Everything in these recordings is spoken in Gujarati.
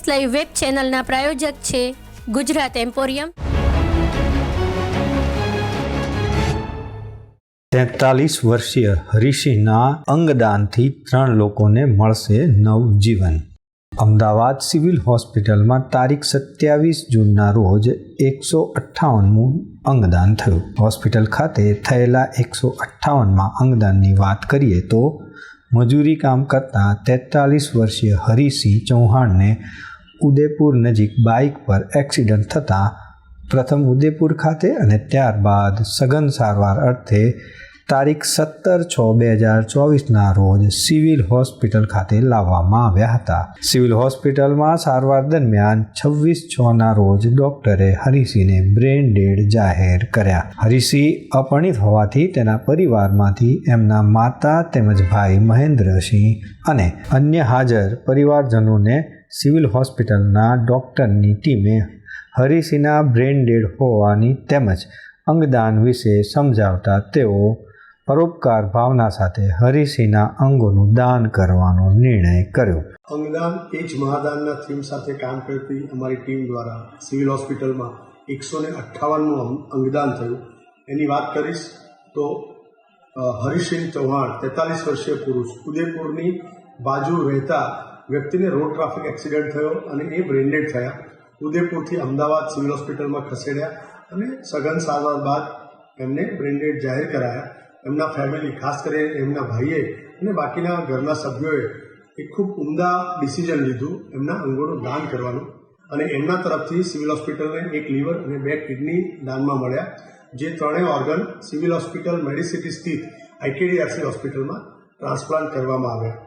એસ લાઈવ વેબ ચેનલના પ્રાયોજક છે ગુજરાત એમ્પોરિયમ. તેતાલીસ વર્ષીય હરીશીના અંગદાનથી ત્રણ લોકોને મળશે નવજીવન અમદાવાદ સિવિલ હોસ્પિટલમાં તારીખ સત્યાવીસ જૂનના રોજ એકસો અઠ્ઠાવનમું અંગદાન થયું. હોસ્પિટલ ખાતે થયેલા એકસો અઠ્ઠાવનમાં અંગદાનની વાત કરીએ તો મજૂરી કામ કરતા તેતાલીસ વર્ષીય હરીસિંહ ચૌહાણને ઉદયપુર નજીક બાઇક પર એક્સિડન્ટ થતાં પ્રથમ ઉદયપુર ખાતે અને ત્યારબાદ સઘન સારવાર અર્થે તારીખ સત્તર છ બે હજાર ચોવીસના રોજ સિવિલ હોસ્પિટલ ખાતે લાવવામાં આવ્યા હતા. સિવિલ હોસ્પિટલમાં સારવાર દરમિયાન છવ્વીસ છના રોજ ડોક્ટરે હરિસિંહને બ્રેન ડેડ જાહેર કર્યા. હરિસિંહ અપણિત હોવાથી તેના પરિવારમાંથી એમના માતા તેમજ ભાઈ મહેન્દ્રસિંહ અને અન્ય હાજર પરિવારજનોને સિવિલ હોસ્પિટલના ડૉક્ટરની ટીમે હરીસિંહના બ્રેન ડેડ હોવાની તેમજ અંગદાન વિશે સમજાવતા તેઓ પરોપકાર ભાવના સાથે હરીસિંહના અંગોનું દાન કરવાનો નિર્ણય કર્યો. અંગદાન એ જ મહાદાનના થીમ સાથે કામ કરતી અમારી ટીમ દ્વારા સિવિલ હોસ્પિટલમાં એકસો ને અઠ્ઠાવનનું અંગદાન થયું. એની વાત કરીશ તો હરિસિંહ ચૌહાણ તેતાલીસ વર્ષીય પુરુષ, ઉદયપુરની બાજુ રહેતા વ્યક્તિને રોડ ટ્રાફિક એક્સિડન્ટ થયો અને એ બ્રેન્ડેડ થયા. ઉદયપુરથી અમદાવાદ સિવિલ હોસ્પિટલમાં ખસેડ્યા અને સઘન સારવાર બાદ એમને બ્રેન્ડેડ જાહેર કરાયા. એમના ફેમિલી, ખાસ કરીને એમના ભાઈએ અને બાકીના ઘરના સભ્યોએ એક ખૂબ ઉમદા ડિસિઝન લીધું એમના અંગોનું દાન કરવાનું. અને એમના તરફથી સિવિલ હોસ્પિટલને એક લીવર અને બે કિડની દાનમાં મળ્યા, જે ત્રણેય ઓર્ગન સિવિલ હોસ્પિટલ મેડિસિટી સ્થિત આઈકેડીઆરસી હોસ્પિટલમાં ટ્રાન્સપ્લાન્ટ કરવામાં આવ્યા.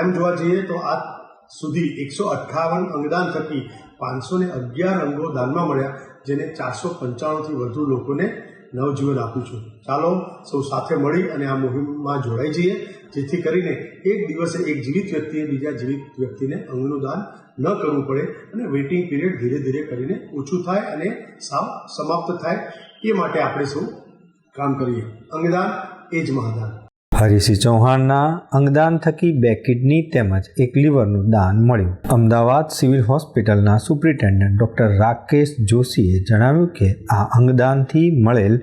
એમ જોવા જઈએ તો આજ સુધી એકસો અઠ્ઠાવન અંગદાન થકી પાંચસો ને અગિયાર અંગો દાનમાં મળ્યા, જેને ચારસો પંચાણુંથી વધુ લોકોને નવજીવન આપ્યું છું. ચાલો સૌ સાથે મળી અને આ મુહિમમાં જોડાઈ જઈએ, જેથી કરીને એક દિવસે એક જીવિત વ્યક્તિએ બીજા જીવિત વ્યક્તિને અંગનું દાન ન કરવું પડે અને વેઇટિંગ પીરિયડ ધીરે ધીરે કરીને ઓછું થાય અને સાવ સમાપ્ત થાય. એ માટે આપણે સૌ કામ કરીએ. અંગદાન એ જ મહાદાન. હરીસિંહ ચૌહાણના અંગદાન થકી બે કિડની તેમજ એક લીવરનું દાન મળ્યું. અમદાવાદ સિવિલ હોસ્પિટલના સુપ્રિન્ટેન્ડન્ટ ડોક્ટર રાકેશ જોશીએ જણાવ્યું કે આ અંગદાનથી મળેલ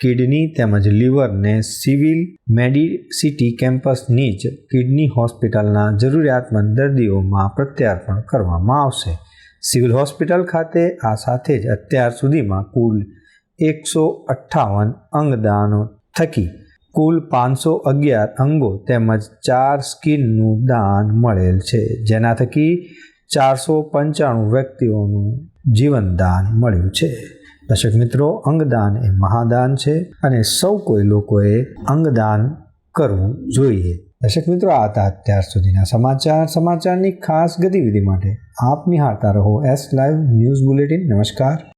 કિડની તેમજ લીવરને સિવિલ મેડિસિટી કેમ્પસની જ કિડની હોસ્પિટલના જરૂરિયાતમંદ દર્દીઓમાં પ્રત્યાર્પણ કરવામાં આવશે. સિવિલ હોસ્પિટલ ખાતે આ સાથે જ અત્યાર સુધીમાં કુલ એકસો અઠ્ઠાવન અંગદાનો થકી કુલ પાંચસો અગિયાર અંગો તેમજ ચાર સ્કીનનું દાન મળેલ છે. જેના થકી ચારસો પંચાણું વ્યક્તિઓનું જીવનદાન મળ્યું છે. દર્શક મિત્રો, અંગદાન એ મહાદાન છે અને સૌ કોઈ લોકોએ અંગદાન કરવું જોઈએ. દર્શક મિત્રો, આ હતા અત્યાર સુધીના સમાચાર. સમાચારની ખાસ ગતિવિધિ માટે આપ નિહાળતા રહો એસ લાઈવ ન્યૂઝ બુલેટિન નમસ્કાર.